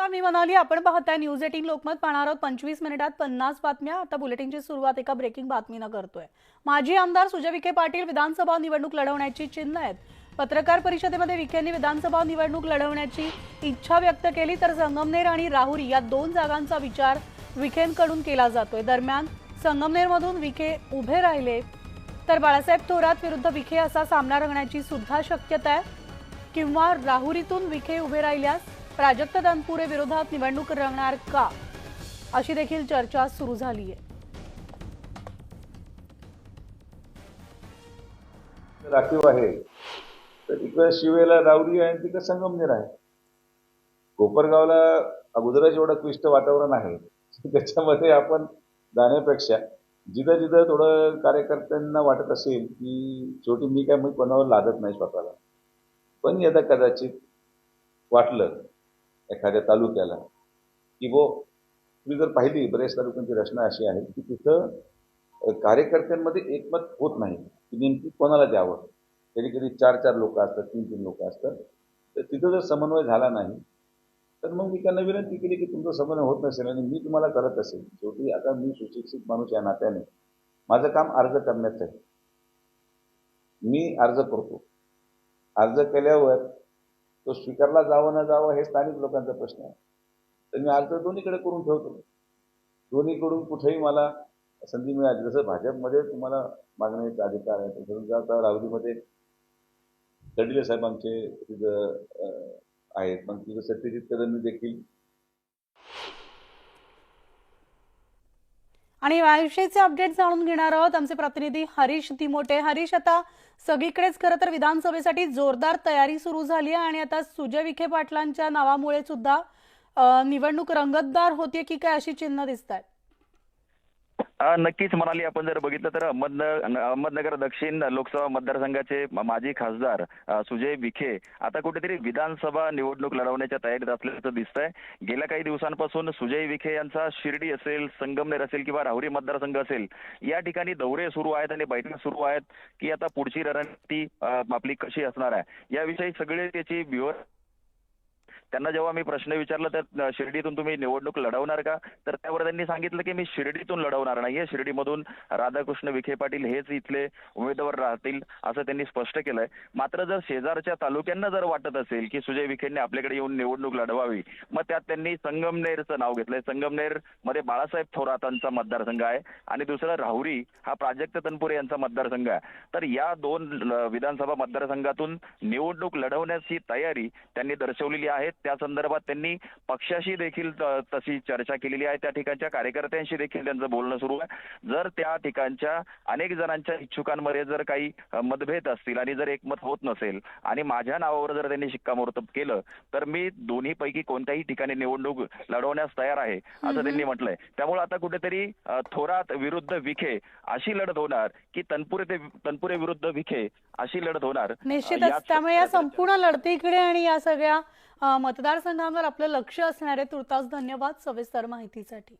नमस्कार मी मनाली आपण पाहताय न्यूज एटीन लोकमत पाहणार आहोत. पंचवीस मिनिटात पन्नास बातम्या. आता बुलेटिनची सुरुवात एका ब्रेकिंग बातमीनं करतोय. माजी आमदार सुजय विखे पाटील विधानसभा निवडणूक लढवण्याची चिन्ह आहेत. पत्रकार परिषदेमध्ये विखेंनी विधानसभा निवडणूक लढवण्याची इच्छा व्यक्त केली तर संगमनेर आणि राहुरी या दोन जागांचा विचार विखेंकडून केला जातोय. दरम्यान संगमनेरमधून विखे उभे राहिले तर बाळासाहेब थोरात विरुद्ध विखे असा सामना रंगण्याची सुद्धा शक्यता आहे. किंवा राहुरीतून विखे उभे राहिल्यास प्राजक्त तनपुरे विरोधात निवडणूक रंगणार का? अशी देखील चर्चा सुरू झाली आहे राखीव आहे. तर इकडं शिवेला रावरी आहे आणि संगमनेर आहे. कोपरगावला अगोदरच एवढं क्लिष्ट वातावरण आहे. त्याच्यामध्ये आपण जाण्यापेक्षा जिथं जिथं थोडं कार्यकर्त्यांना वाटत असेल की शेवटी मी काय मी कोणावर लादत नाही स्वतःला. पण यदा कदाचित वाटलं एखाद्या तालुक्याला. की वो तुम्ही जर पाहिली बऱ्याच तालुक्यांची रचना अशी आहे की तिथं कार्यकर्त्यांमध्ये एकमत होत नाही. की नेमकी कोणाला द्यावं? कधी कधी चार चार लोक असतात तीन तीन लोक असतात. तर तिथं जर समन्वय झाला नाही तर मग मी त्यांना विनंती केली की तुमचा समन्वय होत नसेल आणि मी तुम्हाला करत असेल. शेवटी आता मी सुशिक्षित माणूस या नात्याने. माझं काम अर्ज करण्याचं आहे. मी अर्ज करतो. अर्ज केल्यावर तो स्वीकारला जावं ना जावं हे स्थानिक लोकांचा प्रश्न आहे. तर मी अर्ज दोन्हीकडे करून ठेवतो. दोन्हीकडून कुठेही मला संधी मिळाली. जसं भाजपमध्ये तुम्हाला मागण्याचा अधिकार आहे तसं जर आता राहुलीमध्ये तडीले साहेब आमचे तिथं आहेत. पण तिथं सत्यजित कदम देखील आणि याविषयीचे अपडेट जाणून घेणार आहोत. आमचे प्रतिनिधी हरीश दिमोटे. हरीश आता सगळीकडेच खरं तर विधानसभेसाठी जोरदार तयारी सुरू झाली आहे आणि आता सुजय विखे पाटलांच्या नावामुळे सुद्धा निवडणूक रंगतदार होते की काय अशी चिन्ह दिसत आहेत नक्कीच म्हणाली आपण जर बघितलं तर अहमदनगर अहमदनगर दक्षिण लोकसभा मतदारसंघाचे माजी खासदार सुजय विखे आता कुठेतरी विधानसभा निवडणूक लढवण्याच्या तयारीत असल्याचं दिसतंय. गेल्या काही दिवसांपासून सुजय विखे यांचा शिर्डी असेल संगमनेर असेल किंवा राहुरी मतदारसंघ असेल या ठिकाणी दौरे सुरू आहेत आणि बैठका सुरू आहेत की आता पुढची रणनीती आपली कशी असणार आहे? याविषयी सगळे त्याची विवर त्यांना जेव्हा मी प्रश्न विचारला तर शिर्डीतून तुम्ही निवडणूक लढवणार का? तर त्यावर त्यांनी सांगितलं की मी शिर्डीतून लढवणार नाहीये शिर्डीमधून राधाकृष्ण विखे पाटील हेच इथले उमेदवार राहतील असं त्यांनी स्पष्ट केलंय. मात्र जर शेजारच्या तालुक्यांना जर वाटत असेल की सुजय विखेंनी आपल्याकडे येऊन निवडणूक लढवावी मग त्यात त्यांनी संगमनेरचं नाव घेतलंय. संगमनेरमध्ये बाळासाहेब थोरातांचा मतदारसंघ आहे आणि दुसरा राहुरी हा प्राजक्त तनपुरे यांचा मतदारसंघ आहे. तर या दोन विधानसभा मतदारसंघातून निवडणूक लढवण्याची तयारी त्यांनी दर्शवलेली आहे. त्या संदर्भात त्यांनी पक्षाशी देखील तशी चर्चा केलेली आहे. त्या ठिकाणच्या कार्यकर्त्यांशी देखील त्यांचं बोलणं सुरू आहे. जर त्या ठिकाणच्या अनेक जणांच्या इच्छुकांमध्ये जर काही मतभेद असतील आणि जर एकमत होत नसेल आणि माझ्या नावावर जर त्यांनी शिक्कामोर्तब केलं तर मी दोन्ही पैकी कोणत्याही ठिकाणी निवडणूक लढवण्यास तयार आहे असं त्यांनी म्हटलंय. त्यामुळे आता कुठेतरी थोरात विरुद्ध विखे अशी लढत होणार की तनपुरे ते तनपुरे विरुद्ध विखे अशी लढत होणार. निश्चितच. त्यामुळे या संपूर्ण लढतीकडे आणि या सगळ्या मतदारसंघांवर आपलं लक्ष असणारे तुर्तास धन्यवाद सविस्तर माहितीसाठी.